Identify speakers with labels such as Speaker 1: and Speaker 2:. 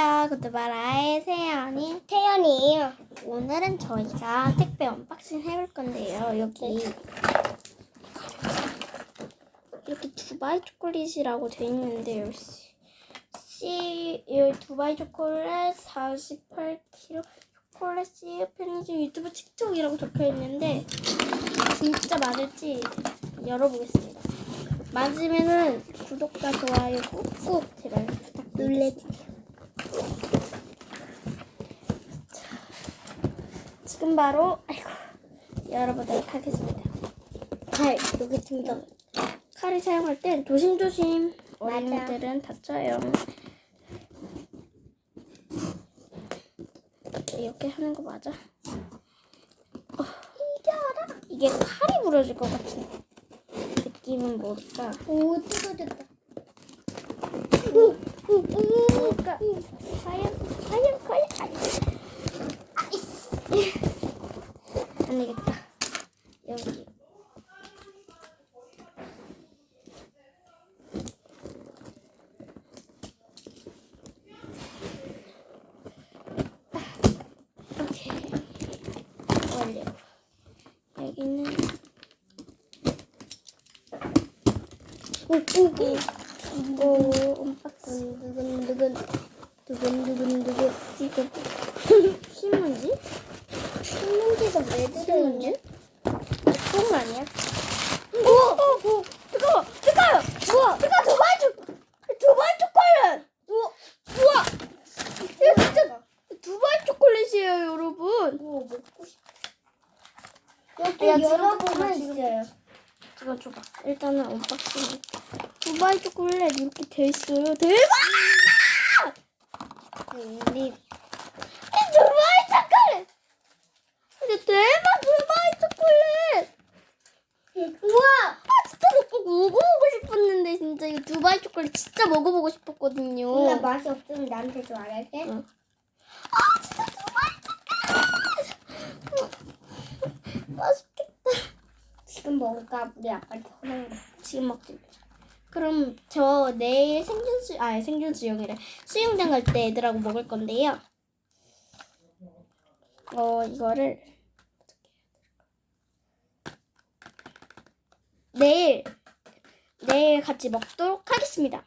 Speaker 1: 안녕하세요. 구두바라의 세연이.
Speaker 2: 태연이에요.
Speaker 1: 오늘은 저희가 택배 언박싱 해볼 건데요. 여기 이렇게 두바이 초콜릿이라고 돼 씨, 여기 두바이 초콜릿 48kg 초콜릿 씨 편의점 유튜브 틱톡이라고 적혀 있는데 진짜 맞을지 열어보겠습니다. 맞으면은 구독과 좋아요 꾹꾹 제발 부탁드립니다. 지금 바로 아이고 열어보도록 하겠습니다.
Speaker 2: 칼 여기 등등.
Speaker 1: 칼을 사용할 땐 조심조심. 어린이들은 다쳐요. 이렇게 하는 거 맞아? 어,
Speaker 2: 이겨라.
Speaker 1: 이게 칼이 부러질 것 같은 느낌은 뭘까?
Speaker 2: 오 뜯어졌다.
Speaker 1: 뭘까? 과연 과연 과연 아니 안 되겠다. 여기 완료. 여기는
Speaker 2: 오오오.
Speaker 1: 오 언박싱.
Speaker 2: 두근 두근 두근 두근 두근.
Speaker 1: 지금 신문지?
Speaker 2: 신문지가 왜 들어있냐?
Speaker 1: 똥 아니야? 오! 오! 오! 뜨거워! 뜨거워요! 우와! 뜨거워! 두바이 초 두바이 초콜릿! 우와! 우와! 이거 진짜 두바이 초콜릿이에요, 여러분.
Speaker 2: 오 먹고 싶어.
Speaker 1: 야,
Speaker 2: 여기 열어보면
Speaker 1: 지금.
Speaker 2: 있어요.
Speaker 1: 이거 줘봐. 일단은 언박싱. 두바이 초콜릿 이렇게 돼 있어요. 대박!
Speaker 2: 우리
Speaker 1: 이 두바이 초콜릿! 이게 대박 두바이 초콜릿!
Speaker 2: 우와.
Speaker 1: 아 진짜 꼭 먹어보고 싶었는데 진짜 이거 두바이 초콜릿 진짜 먹어보고 싶었거든요.
Speaker 2: 나 맛이 없으면 나한테 좀 알게.
Speaker 1: 응. 아 진짜 두바이 초콜릿 맛있겠다.
Speaker 2: 먹을까? 우리 아빠한테 허는 거.
Speaker 1: 지금 먹지. 그럼 저 내일 생준 수, 아 생준 수영이래. 수영장 갈 때 애들하고 먹을 건데요. 어 이거를 내일 내일 같이 먹도록 하겠습니다.